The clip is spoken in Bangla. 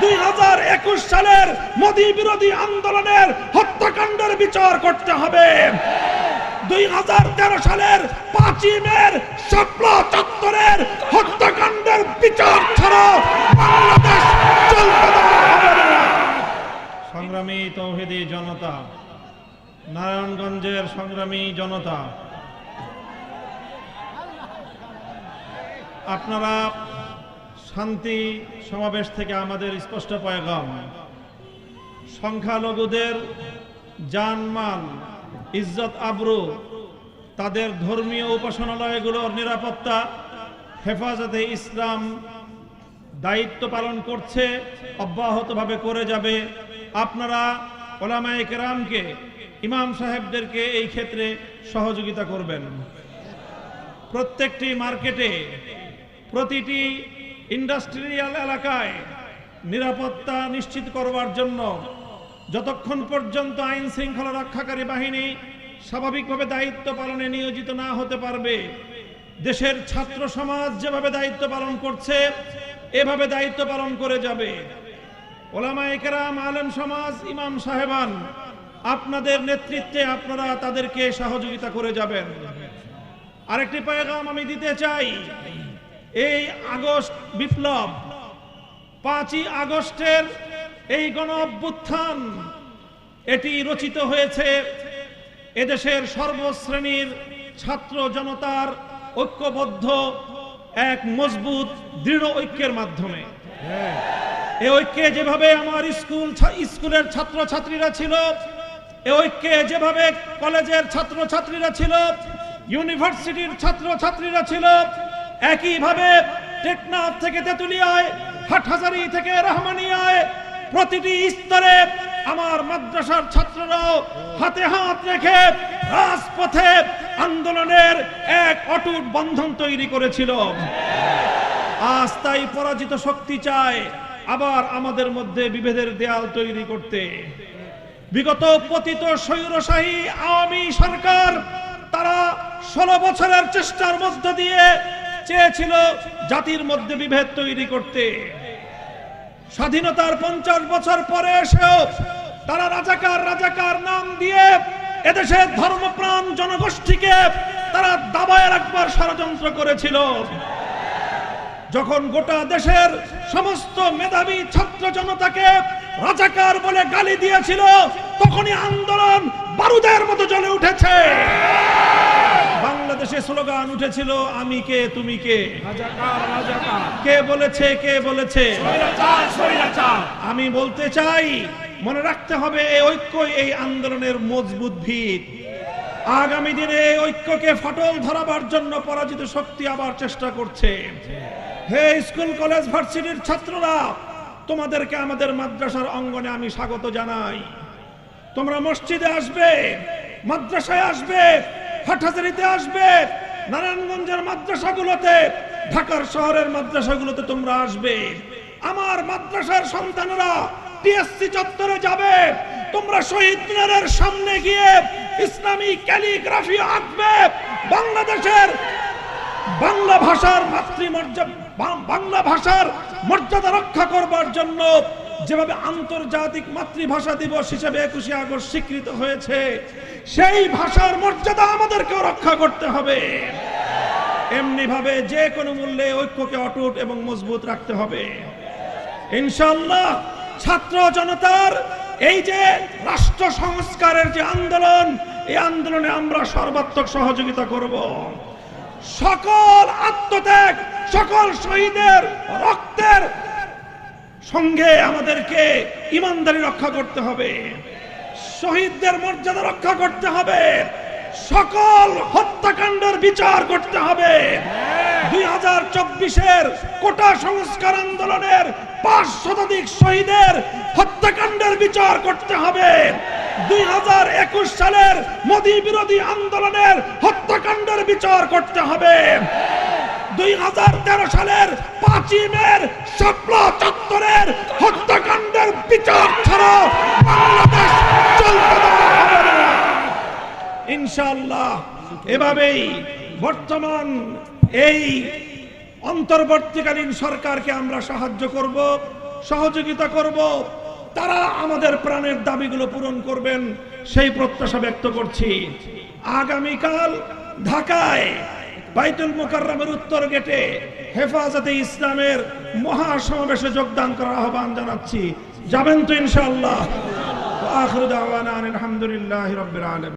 দুই হাজার একুশ সালের মোদী বিরোধী আন্দোলনের হত্যাকাণ্ডের বিচার করতে হবে দুই হাজার তেরো সালের পাঁচই মের শাপলা চত্বরের হত্যাকাণ্ডের বিচার ছাড়া বাংলাদেশ চলতে। সংগ্রামী তৌহিদি জনতা, নারায়ণগঞ্জের সংগ্রামী জনতা, আপনারা শান্তি সমাবেশ থেকে আমাদের স্পষ্ট পয়গাম। সংখ্যালঘুদের জানমাল ইজ্জত আবরু, তাদের ধর্মীয় উপাসনালয়গুলোর নিরাপত্তা, হেফাজতে ইসলাম দায়িত্ব পালন করছে, অব্যাহতভাবে করে যাবে। আপনারা ওলামায়ে কেরামকে, ইমাম সাহেবদেরকে এই ক্ষেত্রে সহযোগিতা করবেন। প্রত্যেকটি মার্কেটে প্রতিটি ইন্ডাস্ট্রিয়াল এলাকায় নিরাপত্তা নিশ্চিত করবার জন্য যতক্ষণ পর্যন্ত আইন শৃঙ্খলা রক্ষাকারী বাহিনী স্বাভাবিকভাবে দায়িত্ব পালনে নিয়োজিত না হতে পারবে, দেশের ছাত্র সমাজ যেভাবে দায়িত্ব পালন করছে, এভাবে দায়িত্ব পালন করে যাবে। ওলামায়ে কেরাম, আলেম সমাজ, ইমাম সাহেবান, আপনাদের নেতৃত্বে আপনারা তাদেরকে সহযোগিতা করে যাবেন। আরেকটি পয়গাম আমি দিতে চাই এই আগস্ট বিপ্লব। পাঁচই আগস্টের এই গণ অভ্যুত্থান এটি রচিত হয়েছে এদেশের সর্বশ্রেণীর ছাত্র জনতার ঐক্যবদ্ধ, এক মজবুত, দৃঢ় ঐক্যের মাধ্যমে। এ ঐক্যে যেভাবে আমার স্কুল স্কুলের ছাত্র ছাত্রীরা ছিল, এ ঐক্যে যেভাবে কলেজের ছাত্র ছাত্রীরা ছিল, ইউনিভার্সিটির ছাত্র ছাত্রীরা ছিল একইভাবে টেকনাফ থেকে তেতুলিয়ায়, হাটহাজারি থেকে রহমানিয়ায় প্রতিটি স্তরে আমার মাদ্রাসার ছাত্ররাও হাতে হাত রেখে রাজপথে আন্দোলনের এক অটুট বন্ধন তৈরি করেছিল। আজ তাই পরাজিত শক্তি চায় আবার আমাদের মধ্যে বিভেদের দেয়াল তৈরি করতে। বিগত পতিত স্বৈরশাহী আওয়ামী সরকার তারা ষোলো বছরের চেষ্টার মধ্য দিয়ে চেয়েছিল জাতির মধ্যে বিভেদ তৈরি করতে। স্বাধীনতার পঞ্চাশ বছর পরে এসেও তারা রাজাকার রাজাকার নাম দিয়ে এদেশের ধর্মপ্রাণ জনগোষ্ঠীকে তারা দাবায় রাখবার ষড়যন্ত্র করেছিল। যখন গোটা দেশের সমস্ত মেধাবী ছাত্র জনতাকে রাজাকার বলে গালি দিয়েছিল, তখনই আন্দোলন বারুদের মতো জ্বলে স্লোগান উঠেছিল আমি কে তুমি কে? কে বলেছে কে বলেছে? আমি বলতে চাই মনে রাখতে হবে এই ঐক্য এই আন্দোলনের মজবুত ভিত। আগামী দিনে এই ঐক্যকে ফাটল ধরাবার জন্য পরাজিত শক্তি আবার চেষ্টা করছে। হে স্কুল কলেজ ভার্সিটির ছাত্ররা তোমাদেরকে আমাদের মাদ্রাসার অঙ্গনে আমি স্বাগত জানাই। তোমরা মসজিদে আসবে মাদ্রাসায় আসবে হাটহাজারিতে আসবে। নারায়ণগঞ্জের মাদ্রাসাগুলোতে, ঢাকার শহরের মাদ্রাসাগুলোতে তোমরা আসবে। আমার মাদ্রাসার সন্তানেরা টিএসসি চত্বরে যাবে। তোমরা শহীদ মিনারের সামনে গিয়ে ইসলামী ক্যালিগ্রাফি আঁকবে। বাংলাদেশের বাংলা ভাষার মাতৃমর্যাদা বাংলা ভাষার মর্যাদা রক্ষা করবার জন্য যেভাবে আন্তর্জাতিক মাতৃভাষা দিবস হিসেবে একুশে আগস্ট স্বীকৃত হয়েছে সেই ভাষার মর্যাদা আমাদেরকেও রক্ষা করতে হবে। এমনি ভাবে যে কোনো মূল্যে ঐক্যকে অটুট এবং মজবুত রাখতে হবে। ইনশাল্লাহ ছাত্র জনতার এই যে রাষ্ট্র সংস্কারের যে আন্দোলন, এই আন্দোলনে আমরা সর্বাত্মক সহযোগিতা করব। সকল আত্মত্যাগ, সকল শহীদের রক্তের সঙ্গে আমাদেরকে ইমানদারি রক্ষা করতে হবে। শহীদদের মর্যাদা রক্ষা করতে হবে। সকল হত্যাকাণ্ডের বিচার করতে হবে। দুই হাজার চব্বিশের কোটা সংস্কার আন্দোলনের পাঁচ শতাধিক শহীদের হত্যাকাণ্ডের বিচার করতে হবে দুই হাজার একুশ সালের মোদী বিরোধী আন্দোলনের হত্যাকাণ্ডের বিচার করতে হবে। দুই হাজার তেরো সালের পাঁচই মের চত্বরের হত্যাকাণ্ডের বিচার ছাড়া বাংলাদেশ। ইনশাআল্লাহ, এভাবেই বর্তমান এই অন্তর্বর্তীকালীন সরকারকে আমরা সাহায্য করব, সহযোগিতা করব তারা আমাদের প্রাণের দাবিগুলো পূরণ করবেন, সেই প্রত্যাশা ব্যক্ত করছি আগামীকাল ঢাকায় বাইতুল মোকাররমের উত্তর গেটে হেফাজতে ইসলামের মহা সমাবেশে যোগদান করার আহ্বান জানাচ্ছি। যাবেন তো ইনশাআল্লাহ। আখরুদ আওয়ানা আলহামদুলিল্লাহ রবিল আলামিন।